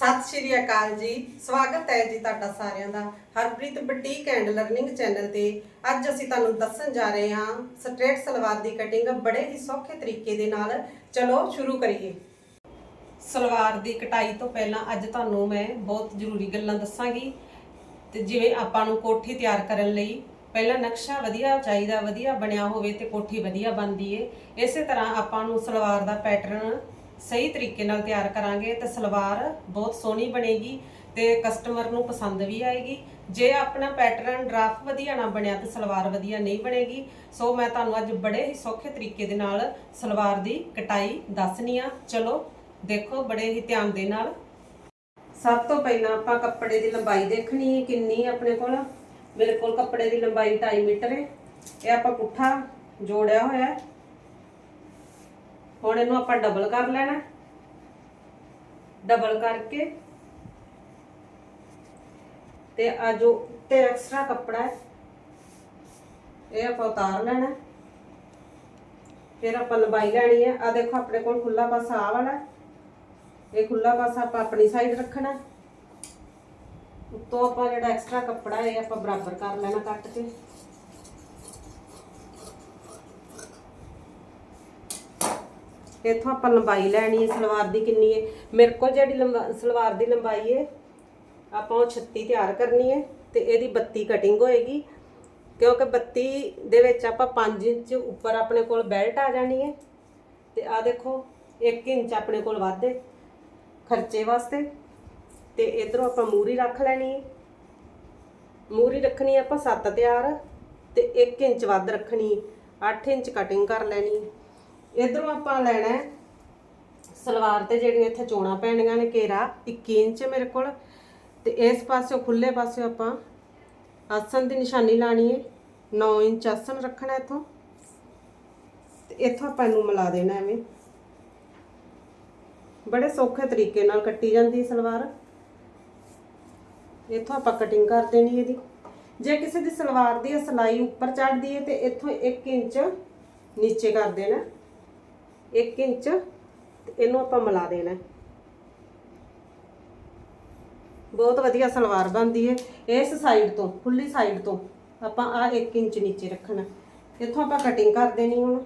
ਸਤਿ ਸ਼੍ਰੀ ਅਕਾਲ ਜੀ। ਸਵਾਗਤ ਹੈ ਜੀ ਤੁਹਾਡਾ ਸਾਰਿਆਂ ਦਾ Harpreet boutique and learning channel ਤੇ। ਅੱਜ ਅਸੀਂ ਤੁਹਾਨੂੰ ਦੱਸਣ ਜਾ ਰਹੇ ਹਾਂ ਸਟ੍ਰੇਟ ਸਲਵਾਰ ਦੀ ਕਟਿੰਗ ਬੜੇ ਹੀ ਸੌਖੇ ਤਰੀਕੇ ਦੇ ਨਾਲ। ਚਲੋ ਸ਼ੁਰੂ ਕਰੀਏ। ਸਲਵਾਰ ਦੀ ਕਟਾਈ ਤੋਂ ਪਹਿਲਾਂ ਅੱਜ ਤੁਹਾਨੂੰ ਮੈਂ ਬਹੁਤ ਜ਼ਰੂਰੀ ਗੱਲਾਂ ਦੱਸਾਂਗੀ। ਤੇ ਜਿਵੇਂ ਆਪਾਂ ਨੂੰ ਕੋਠੀ ਤਿਆਰ ਕਰਨ ਲਈ ਪਹਿਲਾਂ ਨਕਸ਼ਾ ਵਧੀਆ ਚਾਹੀਦਾ, ਵਧੀਆ ਬਣਿਆ ਹੋਵੇ ਤੇ ਕੋਠੀ ਵਧੀਆ ਬਣਦੀ ਏ। ਇਸੇ ਤਰ੍ਹਾਂ ਆਪਾਂ ਨੂੰ ਸਲਵਾਰ ਦਾ ਪੈਟਰਨ ਸਹੀ ਤਰੀਕੇ ਨਾਲ ਤਿਆਰ ਕਰਾਂਗੇ ਤੇ ਸਲਵਾਰ ਬਹੁਤ ਸੋਹਣੀ ਬਣੇਗੀ ਤੇ ਕਸਟਮਰ ਨੂੰ ਪਸੰਦ ਵੀ ਆਏਗੀ। ਜੇ ਆਪਣਾ ਪੈਟਰਨ ਡਰਾਫਟ ਵਧੀਆ ਨਾ ਬਣਿਆ ਤੇ ਸਲਵਾਰ ਵਧੀਆ ਨਹੀਂ ਬਣੇਗੀ। ਸੋ ਮੈਂ ਤੁਹਾਨੂੰ ਅੱਜ ਬੜੇ ਹੀ ਸੌਖੇ ਤਰੀਕੇ ਦੇ ਨਾਲ ਸਲਵਾਰ ਦੀ ਕਟਾਈ ਦੱਸਣੀ ਆ। ਚਲੋ, ਦੇਖੋ ਬੜੇ ਹੀ ਧਿਆਨ ਦੇ ਨਾਲ। ਸਭ ਤੋਂ ਪਹਿਲਾਂ ਆਪਾਂ ਕੱਪੜੇ ਦੀ ਲੰਬਾਈ ਦੇਖਣੀ ਹੈ ਕਿੰਨੀ ਆਪਣੇ ਕੋਲ। ਮੇਰੇ ਕੋਲ ਕੱਪੜੇ ਦੀ ਲੰਬਾਈ 2.5 ਮੀਟਰ ਹੈ। ਇਹ ਆਪਾਂ ਪੁੱਠਾ ਜੋੜਿਆ ਹੋਇਆ ਹੈ। ਹੁਣ ਇਹਨੂੰ ਆਪਾਂ ਡਬਲ ਕਰ ਲੈਣਾ। ਡਬਲ ਕਰਕੇ ਤੇ ਆ ਜੋ ਉੱਤੇ ਐਕਸਟਰਾ ਕੱਪੜਾ ਹੈ, ਇਹ ਆਪਾਂ ਉਤਾਰ ਲੈਣਾ। ਫਿਰ ਆਪਾਂ ਲੰਬਾਈ ਲੈਣੀ ਹੈ। ਆ ਦੇਖੋ ਆਪਣੇ ਕੋਲ ਖੁੱਲਾ ਪਾਸਾ ਆ ਵਾਲਾ ਇਹ ਖੁੱਲਾ ਪਾਸਾ ਆਪਾਂ ਆਪਣੀ ਸਾਈਡ ਰੱਖਣਾ। ਉੱਤੋਂ ਆਪਾਂ ਜਿਹੜਾ ਐਕਸਟਰਾ ਕੱਪੜਾ ਹੈ, ਇਹ ਆਪਾਂ ਬਰਾਬਰ ਕਰ ਲੈਣਾ ਕੱਟ ਕੇ। ਇੱਥੋਂ ਆਪਾਂ ਲੰਬਾਈ ਲੈਣੀ ਹੈ, ਸਲਵਾਰ ਦੀ ਕਿੰਨੀ ਹੈ? ਮੇਰੇ ਕੋਲ ਜਿਹੜੀ ਲੰਬਾ- ਸਲਵਾਰ ਦੀ ਲੰਬਾਈ ਹੈ, ਆਪਾਂ ਉਹ 36 ਤਿਆਰ ਕਰਨੀ ਹੈ ਤੇ ਇਹਦੀ 32 ਕਟਿੰਗ ਹੋਏਗੀ। ਕਿਉਂਕਿ 32 ਦੇ ਵਿੱਚ ਆਪਾਂ 5 ਇੰਚ ਉੱਪਰ ਆਪਣੇ ਕੋਲ ਬੈਲਟ ਆ ਜਾਣੀ ਹੈ ਤੇ ਆ ਦੇਖੋ 1 ਇੰਚ ਆਪਣੇ ਕੋਲ ਵਾਧੇ ਖਰਚੇ ਵਾਸਤੇ। ਤੇ ਇਧਰੋਂ ਆਪਾਂ ਮੂਰੀ ਰੱਖ ਲੈਣੀ ਹੈ। ਮੂਰੀ ਰੱਖਣੀ ਆਪਾਂ 7 ਤਿਆਰ ਤੇ 1 ਇੰਚ ਵੱਧ ਰੱਖਣੀ 8 ਇੰਚ ਕਟਿੰਗ ਕਰ ਲੈਣੀ ਇਧਰੋਂ ਆਪਾਂ ਲੈਣਾ ਹੈ ਸਲਵਾਰ ਤੇ ਜਿਹੜੀਆਂ ਇੱਥੇ ਚੋਣਾਂ ਪੈਣੀਆਂ ਨੇ, ਘੇਰਾ 21 ਇੰਚ ਮੇਰੇ ਕੋਲ। ਤੇ ਇਸ ਪਾਸੇ ਖੁੱਲੇ ਪਾਸੇ ਆਪਾਂ ਆਸਨ ਦੀ ਨਿਸ਼ਾਨੀ ਲਾਣੀ ਹੈ। 9 ਇੰਚ ਆਸਨ ਰੱਖਣਾ ਇੱਥੋਂ। ਤੇ ਇੱਥੋਂ ਆਪਾਂ ਇਹਨੂੰ ਮਿਲਾ ਦੇਣਾ ਐਵੇਂ। ਬੜੇ ਸੌਖੇ ਤਰੀਕੇ ਨਾਲ ਕੱਟੀ ਜਾਂਦੀ ਹੈ ਸਲਵਾਰ। ਇੱਥੋਂ ਆਪਾਂ ਕਟਿੰਗ ਕਰ ਦੇਣੀ ਇਹਦੀ। ਜੇ ਕਿਸੇ ਦੀ ਸਲਵਾਰ ਦੀ ਸਿਲਾਈ ਉੱਪਰ ਚੜਦੀ ਹੈ ਤੇ ਇੱਥੋਂ 1 ਇੰਚ ਨੀਚੇ ਕਰ ਦੇਣਾ। 1 ਇੰਚ ਇਹਨੂੰ ਆਪਾਂ ਮਿਲਾ ਦੇਣਾ। ਬਹੁਤ ਵਧੀਆ ਸਲਵਾਰ ਬਣਦੀ ਹੈ ਇਸ ਸਾਈਡ ਤੋਂ, ਖੁੱਲੀ ਸਾਈਡ ਤੋਂ ਆਪਾਂ ਆ 1 ਇੰਚ ਨੀਚੇ ਰੱਖਣਾ। ਇੱਥੋਂ ਆਪਾਂ ਕਟਿੰਗ ਕਰ ਦੇਣੀ ਹੁਣ।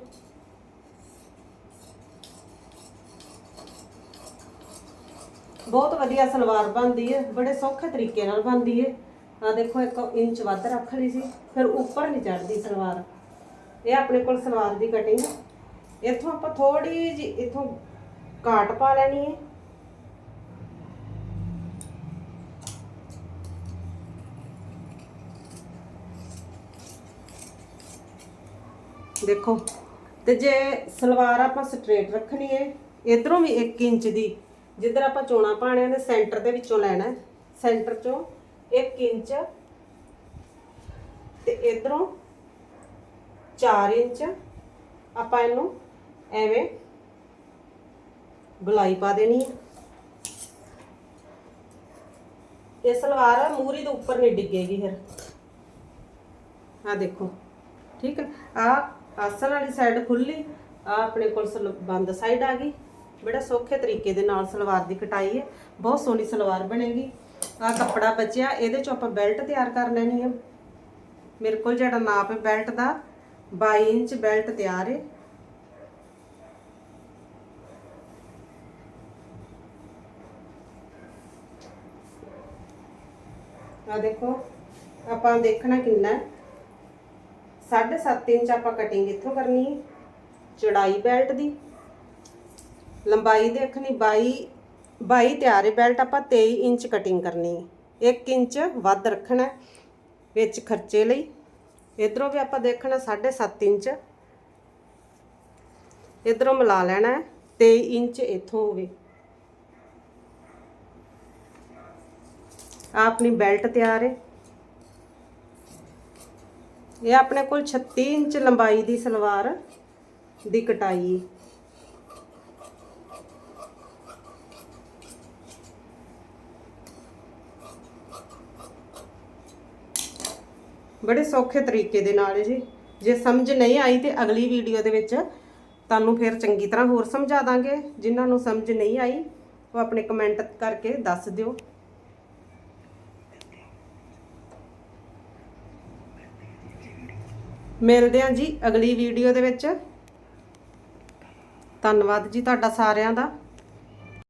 ਬਹੁਤ ਵਧੀਆ ਸਲਵਾਰ ਬਣਦੀ ਹੈ ਬੜੇ ਸੌਖੇ ਤਰੀਕੇ ਨਾਲ ਬਣਦੀ ਹੈ ਆ ਦੇਖੋ 1 ਇੰਚ ਵੱਧ ਰੱਖ ਲਈ ਸੀ। ਫਿਰ ਉੱਪਰ ਨਹੀਂ ਚੜਦੀ ਸਲਵਾਰ। ਇਹ ਆਪਣੇ ਕੋਲ ਸਲਵਾਰ ਦੀ ਕਟਿੰਗ ਇੱਥੋਂ ਆਪਾਂ ਥੋੜੀ ਜਿਹੀ ਇੱਥੋਂ ਕਾਟ ਪਾ ਲੈਣੀ ਹੈ। ਦੇਖੋ, ਤੇ ਜੇ ਸਲਵਾਰ ਆਪਾਂ ਸਟ੍ਰੇਟ ਰੱਖਣੀ ਹੈ, ਇਧਰੋਂ ਵੀ 1 ਇੰਚ ਦੀ, ਜਿੱਧਰ ਆਪਾਂ ਚੋਣਾ ਪਾਣਿਆਂ ਨੇ, ਸੈਂਟਰ ਦੇ ਵਿੱਚੋਂ ਲੈਣਾ ਸੈਂਟਰ ਚੋਂ 1 ਇੰਚ ਤੇ ਇਧਰੋਂ 4 ਇੰਚ ਆਪਾਂ ਇਹਨੂੰ ਐਵੇਂ ਗੁਲਾਈ ਪਾ ਦੇਣੀ ਹੈ ਇਹ ਸਲਵਾਰ ਮੂਰੀ ਦੇ ਉੱਪਰ ਨਹੀਂ ਡਿੱਗੇਗੀ ਫਿਰ। ਆ ਦੇਖੋ, ਠੀਕ ਹੈ ਆ ਆਸਨ ਵਾਲੀ ਸਾਈਡ ਖੁੱਲੀ ਆ ਆਪਣੇ ਕੋਲ ਸਲ- ਬੰਦ ਸਾਈਡ ਆ ਗਈ। ਬੜਾ ਸੌਖੇ ਤਰੀਕੇ ਦੇ ਨਾਲ ਸਲਵਾਰ ਦੀ ਕਟਾਈ ਹੈ ਬਹੁਤ ਸੋਹਣੀ ਸਲਵਾਰ ਬਣੇਗੀ। ਆ ਕੱਪੜਾ ਬਚਿਆ, ਇਹਦੇ ਚੋਂ ਆਪਾਂ ਬੈਲਟ ਤਿਆਰ ਕਰ ਲੈਣੀ ਹੈ ਮੇਰੇ ਕੋਲ ਜਿਹੜਾ ਨਾਪ ਹੈ ਬੈਲਟ ਦਾ 22 ਇੰਚ ਬੈਲਟ ਤਿਆਰ ਹੈ ਆ ਦੇਖੋ, ਆਪਾਂ ਦੇਖਣਾ ਕਿੰਨਾ ਹੈ। 7.5 ਇੰਚ ਆਪਾਂ ਕਟਿੰਗ ਇੱਥੋਂ ਕਰਨੀ ਹੈ, ਚੜਾਈ ਬੈਲਟ ਦੀ। ਲੰਬਾਈ ਦੇਖਣੀ 22 22 ਤਿਆਰ ਹੈ ਬੈਲਟ ਆਪਾਂ 23 ਇੰਚ ਕਟਿੰਗ ਕਰਨੀ ਹੈ। 1 ਇੰਚ ਵੱਧ ਰੱਖਣਾ ਵਿੱਚ ਖਰਚੇ ਲਈ। ਇਧਰੋਂ ਵੀ ਆਪਾਂ ਦੇਖਣਾ 7.5 ਇੰਚ। ਇਧਰੋਂ ਮਿਲਾ ਲੈਣਾ ਹੈ 23 ਇੰਚ ਇੱਥੋਂ ਹੋਵੇ। ਆ ਆਪਣੀ ਬੈਲਟ ਤਿਆਰ ਹੈ ਇਹ ਆਪਣੇ ਕੋਲ 36 ਇੰਚ ਲੰਬਾਈ ਦੀ ਸਲਵਾਰ ਦੀ ਕਟਾਈ ਬੜੇ ਸੌਖੇ ਤਰੀਕੇ ਦੇ ਨਾਲ ਜੀ। ਜੇ ਸਮਝ ਨਹੀਂ ਆਈ ਤੇ ਅਗਲੀ ਵੀਡੀਓ ਦੇ ਵਿੱਚ ਤੁਹਾਨੂੰ ਫਿਰ ਚੰਗੀ ਤਰ੍ਹਾਂ ਹੋਰ ਸਮਝਾ ਦਾਂਗੇ। ਜਿਨ੍ਹਾਂ ਨੂੰ ਸਮਝ ਨਹੀਂ ਆਈ, ਉਹ ਆਪਣੇ ਕਮੈਂਟ ਕਰਕੇ ਦੱਸ ਦਿਓ। ਮਿਲਦੇ ਹਾਂ ਜੀ ਅਗਲੀ ਵੀਡੀਓ ਦੇ ਵਿੱਚ। ਧੰਨਵਾਦ ਜੀ ਤੁਹਾਡਾ ਸਾਰਿਆਂ ਦਾ।